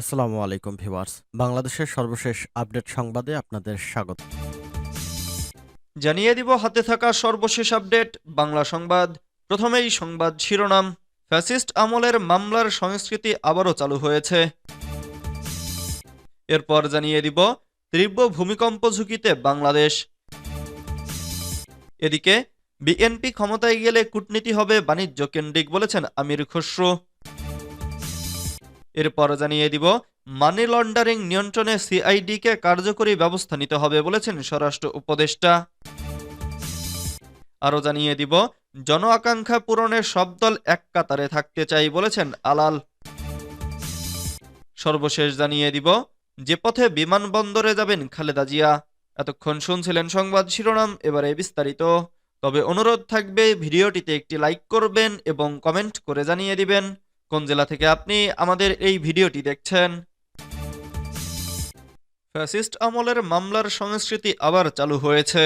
আসসালামু আলাইকুম ভিউয়ার্স। বাংলাদেশের সর্বশেষ আপডেট সংবাদে আপনাদের স্বাগত। জানিয়ে দিব হাতে থাকা সর্বশেষ আপডেট, বাংলা সংবাদ। প্রথমেই সংবাদ শিরোনাম, ফ্যাসিস্ট আমলের মামলার সংস্কৃতি আবারও চালু হয়েছে। এরপর জানিয়ে দিব তীব্র ভূমিকম্প ঝুঁকিতে বাংলাদেশ। এদিকে, বিএনপি ক্ষমতায় গেলে কূটনীতি হবে বাণিজ্য কেন্দ্রিক বলেছেন আমির খসরু। এরপর জানিয়ে দিব মানি লন্ডারিং নিয়ন্ত্রণে সিআইডিকে কার্যকরী ব্যবস্থা নিতে হবে বলেছেন স্বরাষ্ট্র উপদেষ্টা। আরও জানিয়ে দিব, জন আকাঙ্ক্ষা পূরণের সব দল এক কাতারে থাকতে চাই বলেছেন আলাল। সর্বশেষ জানিয়ে দিব, যে পথে বিমানবন্দরে যাবেন খালেদা জিয়া। এতক্ষণ শুনছিলেন সংবাদ শিরোনাম, এবারে বিস্তারিত। তবে অনুরোধ থাকবে, ভিডিওটিতে একটি লাইক করবেন এবং কমেন্ট করে জানিয়ে দিবেন। কোন জেলা থেকে আপনি আমাদের এই ভিডিওটি দেখছেন? ফ্যাসিস্ট আমলের মামলার সংস্কৃতি আবার চালু হয়েছে।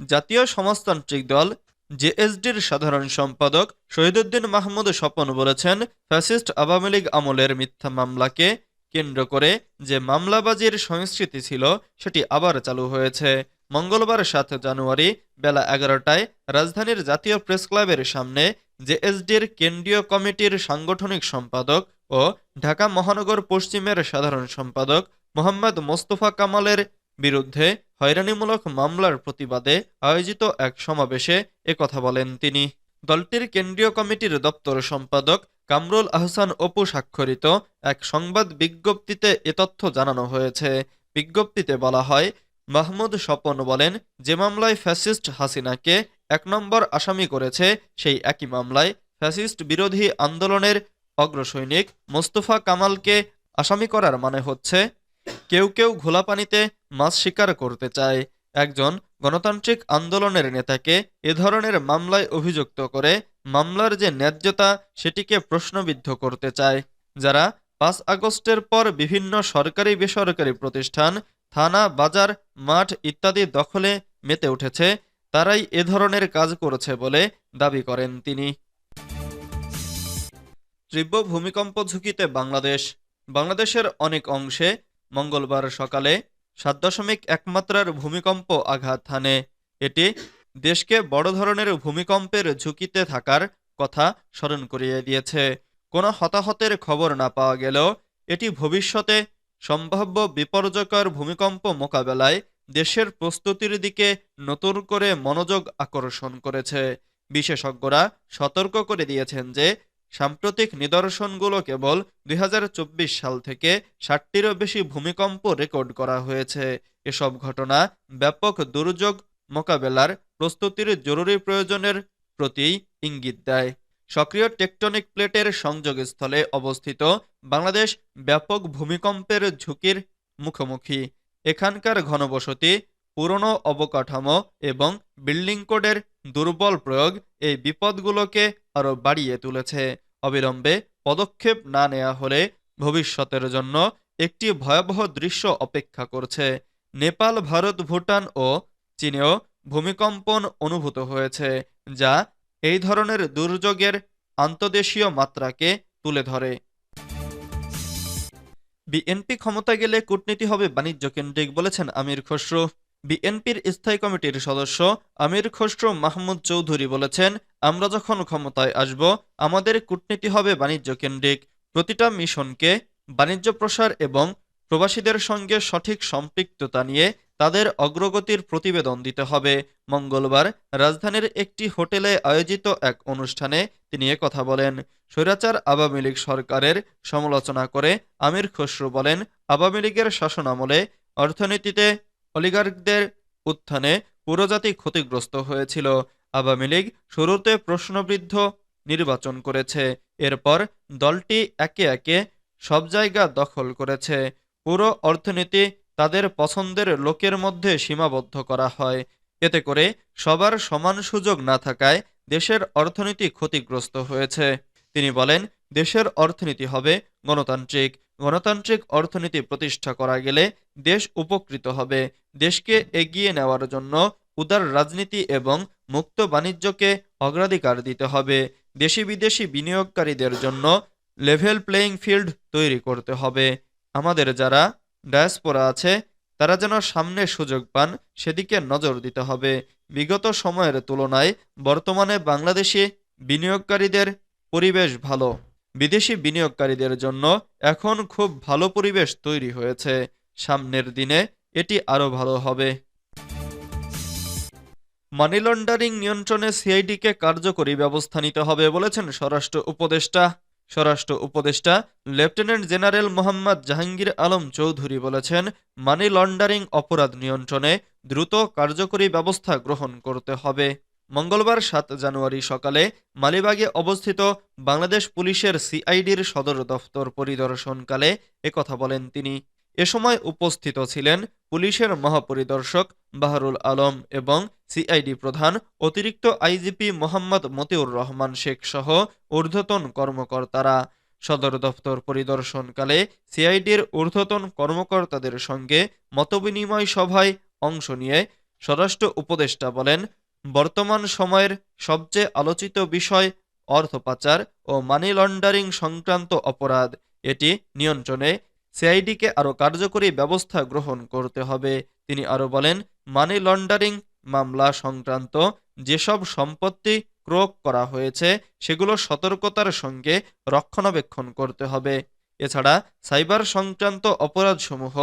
জাতীয় সমাজতান্ত্রিক দল জেএসডির সাধারণ সম্পাদক শহীদুদ্দিন মাহমুদ স্বপন বলেছেন, ফ্যাসিস্ট আওয়ামী লীগ আমলের মিথ্যা মামলাকে কেন্দ্র করে যে মামলাবাজির সংস্কৃতি ছিল, সেটি আবার চালু হয়েছে। মঙ্গলবার সাত জানুয়ারি বেলা এগারোটায় রাজধানীর জাতীয় প্রেস ক্লাবের সামনে জেএসডির কেন্দ্রীয় কমিটির সাংগঠনিক সম্পাদক ও ঢাকা মহানগর পশ্চিমের সাধারণ সম্পাদক মোহাম্মদ মোস্তফা কামালের বিরুদ্ধে হয়রানিমূলক মামলার প্রতিবাদে আয়োজিত এক সমাবেশে একথা বলেন তিনি। দলটির কেন্দ্রীয় কমিটির দপ্তর সম্পাদক কামরুল আহসান অপু স্বাক্ষরিত এক সংবাদ বিজ্ঞপ্তিতে এ তথ্য জানানো হয়েছে। বিজ্ঞপ্তিতে বলা হয়, মাহমুদ স্বপন বলেন, যে মামলায় ফ্যাসিস্ট হাসিনাকে এক নম্বর আসামি করেছে সেই একই মামলায় ফ্যাসিস্ট বিরোধী আন্দোলনের অগ্রসৈনিক মোস্তফা কামালকে আসামি করার মানে হচ্ছে, কেউ কেউ ঘোলা পানিতে মাছ শিকার করতে চায়। একজন গণতান্ত্রিক আন্দোলনের নেতাকে এ ধরনের মামলায় অভিযুক্ত করে মামলার যে ন্যায্যতা সেটিকে প্রশ্নবিদ্ধ করতে চায়, যারা পাঁচ আগস্টের পর বিভিন্ন সরকারি বেসরকারি প্রতিষ্ঠান, থানা, বাজার, মাঠ ইত্যাদি দখলে মেতে উঠেছে তারাই এ ধরনের কাজ করেছে বলে দাবি করেন তিনি। তীব্র ভূমিকম্প ঝুঁকিতে বাংলাদেশ। বাংলাদেশের অনেক অংশে মঙ্গলবার সকালে সাত দশমিক একমাত্রার ভূমিকম্প আঘাত হানে। এটি দেশকে বড় ধরনের ভূমিকম্পের ঝুঁকিতে থাকার কথা স্মরণ করিয়ে দিয়েছে। কোনো হতাহতের খবর না পাওয়া গেলেও এটি ভবিষ্যতে সম্ভাব্য বিপর্যকর ভূমিকম্প মোকাবেলায় দেশের প্রস্তুতির দিকে নতুন করে মনোযোগ আকর্ষণ করেছে। বিশেষজ্ঞরা সতর্ক করে দিয়েছেন যে, সাম্প্রতিক নিদর্শনগুলো কেবল দুই হাজার চব্বিশ সাল থেকে ষাটটিরও বেশি ভূমিকম্প রেকর্ড করা হয়েছে। এসব ঘটনা ব্যাপক দুর্যোগ মোকাবেলার প্রস্তুতির জরুরি প্রয়োজনের প্রতি ইঙ্গিত দেয়। সক্রিয় টেকটনিক প্লেটের সংযোগস্থলে অবস্থিত বাংলাদেশ ব্যাপক ভূমিকম্পের ঝুঁকির মুখোমুখি। এখানকার ঘনবসতি, পুরনো অবকাঠামো এবং বিল্ডিং কোডের দুর্বল প্রয়োগ এই বিপদগুলোকে আরও বাড়িয়ে তুলেছে। অবিলম্বে পদক্ষেপ না নেওয়া হলে ভবিষ্যতের জন্য একটি ভয়াবহ দৃশ্য অপেক্ষা করছে। নেপাল, ভারত, ভুটান ও চীনেও ভূমিকম্পন অনুভূত হয়েছে, যা এই ধরনের দুর্যোগের আন্তদেশীয় মাত্রাকে তুলে ধরে। বিএনপি ক্ষমতা গেলে কূটনীতি হবে বাণিজ্য কেন্দ্রিক বলেছেন আমির খসরু। বিএনপির স্থায়ী কমিটির সদস্য আমির খসরু মাহমুদ চৌধুরী বলেছেন, আমরা যখন ক্ষমতায় আসব, আমাদের কূটনীতি হবে বাণিজ্য কেন্দ্রিক। প্রতিটা মিশনকে বাণিজ্য প্রসার এবং প্রবাসীদের সঙ্গে সঠিক সম্পৃক্ততা নিয়ে তাদের অগ্রগতির প্রতিবেদন দিতে হবে। মঙ্গলবার রাজধানীর একটি হোটেলে আয়োজিত এক অনুষ্ঠানে তিনি কথা বলেন। স্বৈরাচার আওয়ামী লীগ সরকারের সমালোচনা করে আমির খসরু বলেন, আওয়ামী লীগের শাসনামলে অর্থনীতিতে অলিগার্কদের উত্থানে পুরোজাতি ক্ষতিগ্রস্ত হয়েছিল। আওয়ামী লীগ শুরুতে প্রশ্নবৃদ্ধ নির্বাচন করেছে। এরপর দলটি একে একে সব জায়গা দখল করেছে। পুরো অর্থনীতি তাদের পছন্দের লোকের মধ্যে সীমাবদ্ধ করা হয়। এতে করে সবার সমান সুযোগ না থাকায় দেশের অর্থনীতি ক্ষতিগ্রস্ত হয়েছে। তিনি বলেন, দেশের অর্থনীতি হবে গণতান্ত্রিক। গণতান্ত্রিক অর্থনীতি প্রতিষ্ঠা করা গেলে দেশ উপকৃত হবে। দেশকে এগিয়ে নেওয়ার জন্য উদার রাজনীতি এবং মুক্ত বাণিজ্যকে অগ্রাধিকার দিতে হবে। দেশি বিদেশি বিনিয়োগকারীদের জন্য লেভেল প্লেয়িং ফিল্ড তৈরি করতে হবে। আমাদের যারা ডায়াসপোরা আছে, তারা যেন সামনে সুযোগ পান, সেদিকে নজর দিতে হবে। বিগত সময়ের তুলনায় বর্তমানে বাংলাদেশি বিনিয়োগকারীদের পরিবেশ ভালো। বিদেশি বিনিয়োগকারীদের জন্য এখন খুব ভালো পরিবেশ তৈরি হয়েছে। সামনের দিনে এটি আরও ভালো হবে। মানি লন্ডারিং নিয়ন্ত্রণে সিআইডিকে কার্যকরী ব্যবস্থা নিতে হবে বলেছেন স্বরাষ্ট্র উপদেষ্টা। স্বরাষ্ট্র উপদেষ্টা লেফটেন্যান্ট জেনারেল মোহাম্মদ জাহাঙ্গীর আলম চৌধুরী বলেছেন, মানি লন্ডারিং অপরাধ নিয়ন্ত্রণে দ্রুত কার্যকরী ব্যবস্থা গ্রহণ করতে হবে। মঙ্গলবার সাত জানুয়ারি সকালে মালিবাগে অবস্থিত বাংলাদেশ পুলিশের সিআইডির সদর দফতর পরিদর্শনকালে একথা বলেন তিনি। এ সময় উপস্থিত ছিলেন পুলিশের মহাপরিদর্শক বাহারুল আলম এবং সিআইডি প্রধান অতিরিক্ত আইজিপি মোহাম্মদ মতিউর রহমান শেখ সহ ঊর্ধ্বতন কর্মকর্তারা। সদর দফতর পরিদর্শনকালে সিআইডির ঊর্ধ্বতন কর্মকর্তাদের সঙ্গে মতবিনিময় সভায় অংশ নিয়ে স্বরাষ্ট্র উপদেষ্টা বলেন, বর্তমান সময়ের সবচেয়ে আলোচিত বিষয় অর্থ পাচার ও মানি লন্ডারিং সংক্রান্ত অপরাধ। এটি নিয়ন্ত্রণে সিআইডিকে আরও কার্যকরী ব্যবস্থা গ্রহণ করতে হবে। তিনি আরও বলেন, মানি লন্ডারিং মামলা সংক্রান্ত যেসব সম্পত্তি ক্রোক করা হয়েছে, সেগুলো সতর্কতার সঙ্গে রক্ষণাবেক্ষণ করতে হবে। এছাড়া সাইবার সংক্রান্ত অপরাধসমূহ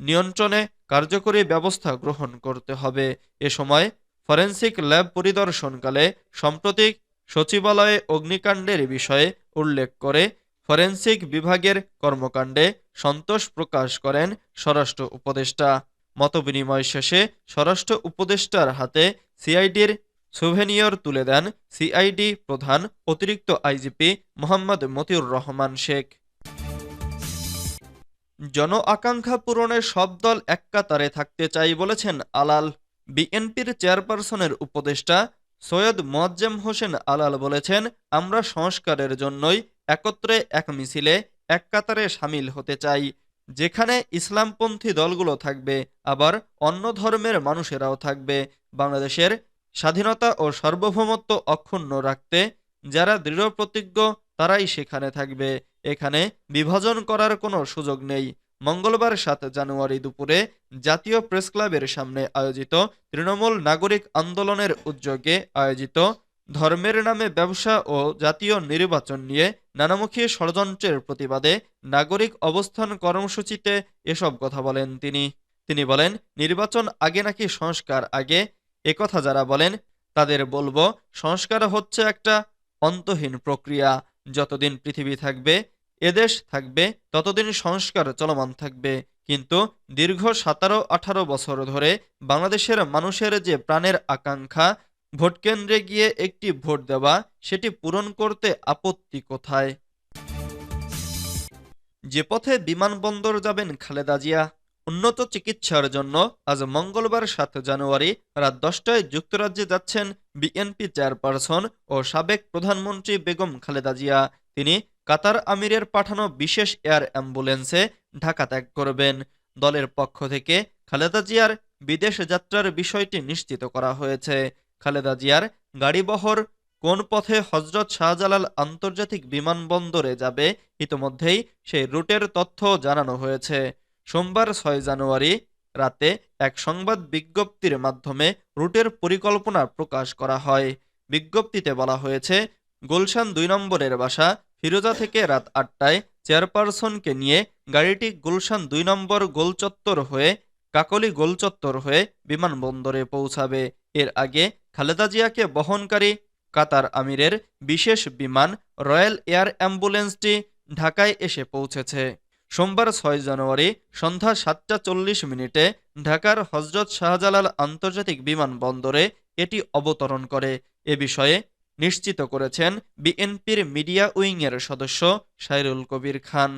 নিয়ন্ত্রণে কার্যকরী ব্যবস্থা গ্রহণ করতে হবে। এ সময় ফরেন্সিক ল্যাব পরিদর্শনকালে সাম্প্রতিক সচিবালয়ে অগ্নিকাণ্ডের বিষয়ে উল্লেখ করে ফরেন্সিক বিভাগের কর্মকাণ্ডে সন্তোষ প্রকাশ করেন স্বরাষ্ট্র উপদেষ্টা। মতবিনিময় শেষে স্বরাষ্ট্র উপদেষ্টার হাতে সিআইডির সুভেনিয়র তুলে দেন সিআইডি প্রধান অতিরিক্ত আইজিপি মোহাম্মদ মতিউর রহমান শেখ। জন আকাঙ্ক্ষা পূরণে সব দল এক কাতারে থাকতে চাই বলেছেন আলাল। বিএনপির চেয়ারপারসনের উপদেষ্টা সৈয়দ মোয়াজ্জেম হোসেন আলাল বলেছেন, আমরা সংস্কারের জন্যই একত্রে এক মিছিলে এক কাতারে সামিল হতে চাই, যেখানে ইসলামপন্থী দলগুলো থাকবে, আবার অন্য ধর্মের মানুষেরাও থাকবে। বাংলাদেশের স্বাধীনতা ও সার্বভৌমত্ব অক্ষুণ্ণ রাখতে যারা দৃঢ় প্রতিজ্ঞ, তারাই সেখানে থাকবে। এখানে বিভাজন করার কোনো সুযোগ নেই। মঙ্গলবার সাত জানুয়ারি দুপুরে জাতীয় প্রেস ক্লাবের সামনে আয়োজিত তৃণমূল নাগরিক আন্দোলনের উদ্যোগে আয়োজিত ধর্মের নামে ব্যবসা ও জাতীয় নির্বাচন নিয়ে নানামুখী ষড়যন্ত্রের প্রতিবাদে নাগরিক অবস্থান কর্মসূচিতে এসব কথা বলেন তিনি। তিনি বলেন, নির্বাচন আগে নাকি সংস্কার আগে? একথা যারা বলেন, তাদের বলব, সংস্কার হচ্ছে একটা অন্তহীন প্রক্রিয়া। যতদিন পৃথিবী থাকবে এদেশ থাকবে, ততদিন সংস্কার চলমান থাকবে। কিন্তু দীর্ঘ সতেরো আঠারো বছর ধরে বাংলাদেশের মানুষের যে প্রাণের আকাঙ্ক্ষা ভোটকেন্দ্রে গিয়ে একটি ভোট দেওয়া, সেটি পূরণ করতে আপত্তি কোথায়? যে পথে বিমানবন্দর যাবেন খালেদা জিয়া, উন্নত চিকিৎসার জন্য আজ মঙ্গলবার সাত জানুয়ারি রাত দশটায় যুক্তরাজ্যে যাচ্ছেন বিএনপি চেয়ারপারসন ও সাবেক প্রধানমন্ত্রী বেগম খালেদা জিয়া। তিনি কাতার আমিরের পাঠানো বিশেষ এয়ার অ্যাম্বুলেন্সে ঢাকা ত্যাগ করবেন। দলের পক্ষ থেকে খালেদা জিয়ার বিদেশ যাত্রার বিষয়টি নিশ্চিত করা হয়েছে। খালেদা জিয়ার গাড়িবহর কোন পথে হজরত শাহজালাল আন্তর্জাতিক বিমানবন্দরে যাবে ইতোমধ্যেই সেই রুটের তথ্য জানানো হয়েছে। সোমবার ছয় জানুয়ারি রাতে এক সংবাদ বিজ্ঞপ্তির মাধ্যমে রুটের পরিকল্পনা প্রকাশ করা হয়। বিজ্ঞপ্তিতে বলা হয়েছে, গুলশান দুই নম্বরের বাসা ফিরোজা থেকে রাত আটটায় চেয়ারপারসনকে নিয়ে গাড়িটি গুলশান দুই নম্বর গোলচত্বর হয়ে কাকলি গোলচত্বর হয়ে বিমানবন্দরে পৌঁছাবে। এর আগে খালেদা জিয়াকে বহনকারী কাতার আমিরের বিশেষ বিমান রয়্যাল এয়ার অ্যাম্বুলেন্সটি ঢাকায় এসে পৌঁছেছে। সোমবার ছয় জানুয়ারি সন্ধ্যা সাতটা চল্লিশ মিনিটে ঢাকার হজরত শাহজালাল আন্তর্জাতিক বিমানবন্দরে এটি অবতরণ করে। এ বিষয়ে নিশ্চিত করেছেন বিএনপির মিডিয়া উইংয়ের সদস্য সাইরুল কবির খান।